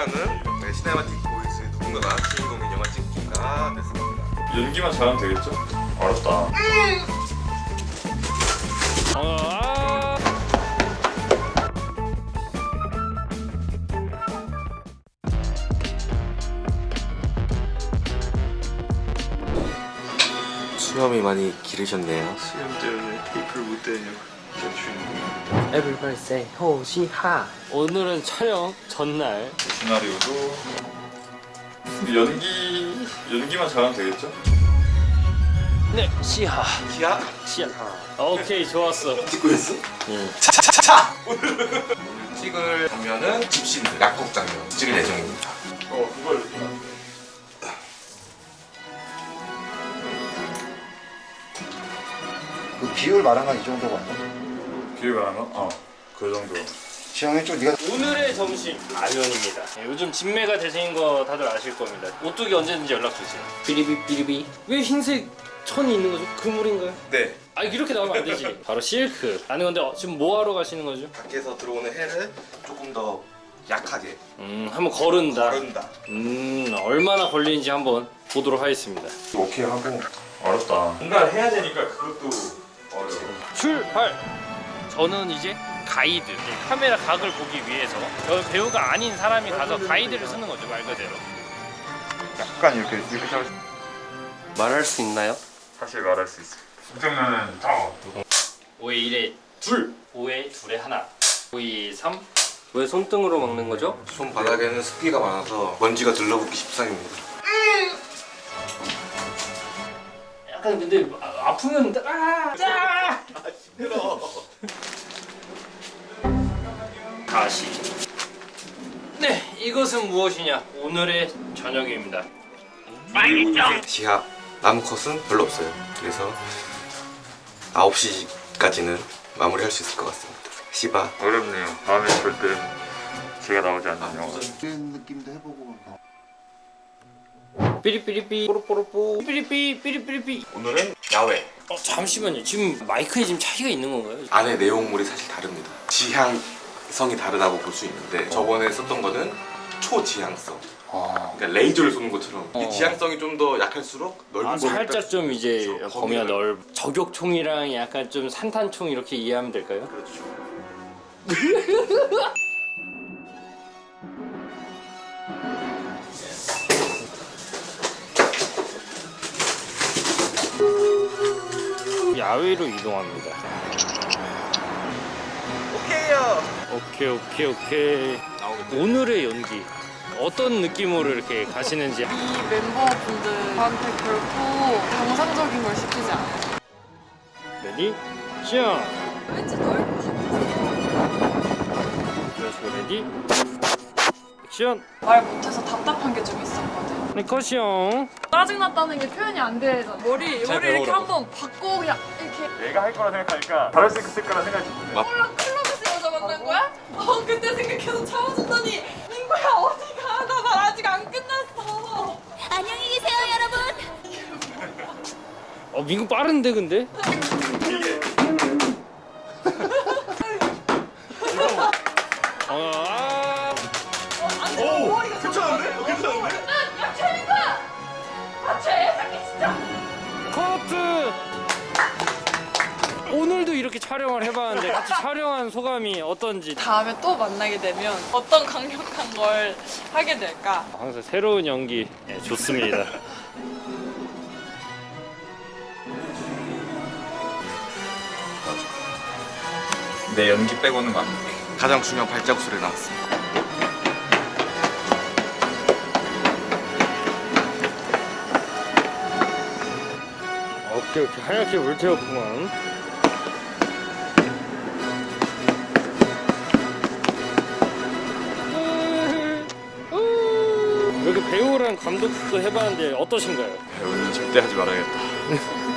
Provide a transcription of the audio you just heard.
않은 네, 시네마틱 보이스 누군가가 주인공인 영화 찍기가 됐습니다. 연기만 잘하면 되겠죠? 어렵다. 아, 수염이 많이 기르셨네요. 수염 때문에 테이프를 못 대냐고. 제 주인공. Everybody say 호시하 오늘은 촬영 전날 시나리오도 연기 연기만 잘하면 되겠죠? 네 시하 키아 시하 오케이 좋았어 찍고 있어? 응. 차차차차! 오늘 찍을 장면은 집신들 약국 장면 찍을 예정입니다. 어 그걸 그 비율 말한 건 이 정도가 아니야? 가는 거? 어. 그 정도. 지영이 좀 네가 오늘의 점심 라면입니다 네, 요즘 진매가 대세인 거 다들 아실 겁니다 오뚜기 언제든지 연락 주세요 비리비 비리비 왜 흰색 천이 있는 거죠? 그물인가요? 네. 아 이렇게 나오면 안 되지 바로 실크 아니 근데 어, 지금 뭐 하러 가시는 거죠? 밖에서 들어오는 해를 조금 더 약하게 음 한번 거른다 거른다. 음 얼마나 걸리는지 한번 보도록 하겠습니다 오케이 하고 어렵다. 뭔가 해야 되니까 그것도. 출발! 저는 이제 가이드 카메라 각을 보기 위해서 저 배우가 아닌 사람이 가서 가이드를 쓰는 거죠 말 그대로 약간 이렇게 이렇게 잡을 수 말할 수 있나요? 사실 말할 수 있어. 국정면은 더. 5에 1에 둘 5에 2에 하나 5에 3 왜 손등으로 먹는 거죠? 손 바닥에는 습기가 많아서 먼지가 들러붙기 십상입니다. 약간 근데 아, 아프면 아! 짜! 다시 네 이것은 무엇이냐 오늘의 저녁입니다 시합 남은 컷은 별로 없어요. 그래서 9시까지는 마무리할 수 있을 것 같습니다. 시바 어렵네요. 다음에 절대 제가 나오지 않는 영화. 이런 느낌도 해보고 삐리삐리삐 뽀로뽀로뽀 삐리삐 삐리삐리삐 오늘은 야외 어 잠시만요 지금 마이크에 지금 차이가 있는 건가요? 안에 내용물이 사실 다릅니다. 지향성이 다르다고 볼 수 있는데 저번에 썼던 거는 초지향성. 그러니까 레이저를 쏘는 것처럼 어. 이 지향성이 좀 더 약할수록 넓은 아, 범위를 살짝 좀 이제 그렇죠. 범위가 범위를. 넓 저격총이랑 약간 좀 산탄총 이렇게 이해하면 될까요? 그렇죠. 야외로 이동합니다. 오케이요. 오케이 오케이 오케이. 오늘의 연기 어떤 느낌으로 이렇게 가시는지 이 멤버분들한테 결코 정상적인 걸 시키지 않아요. 레디 시작. 왠지 넓고 싶어서 그래서 레디 액 션 말 못해서 답답한 게 좀 있었거든. 네 컷이요. 짜증났다는 게 표현이 안 되잖아. 머리 머리 이렇게 한번 바꿔 그냥 이렇게 내가 할 거라 생각하니까 잘할 수 있을 거라 생각이 드네. 몰라 클럽에서 여자 만난 거야? 어 그때 생각해서 참아줬더니 민구야 어디가 나 말 아직 안 끝났어. 안녕히 계세요, 여러분. 어 민구 빠른데 근데? 어, 아, 촬영을 해봤는데 같이 촬영한 소감이 어떤지 다음에 또 만나게 되면 어떤 강력한 걸 하게 될까? 항상 새로운 연기 예, 좋습니다. 내 연기 빼고는 안 돼. 가장 중요한 발자국 소리 나왔습니다. 오케이 오케이 하얗게 물태웠구만. 배우랑 감독도 해봤는데 어떠신가요? 배우는 절대 하지 말아야겠다.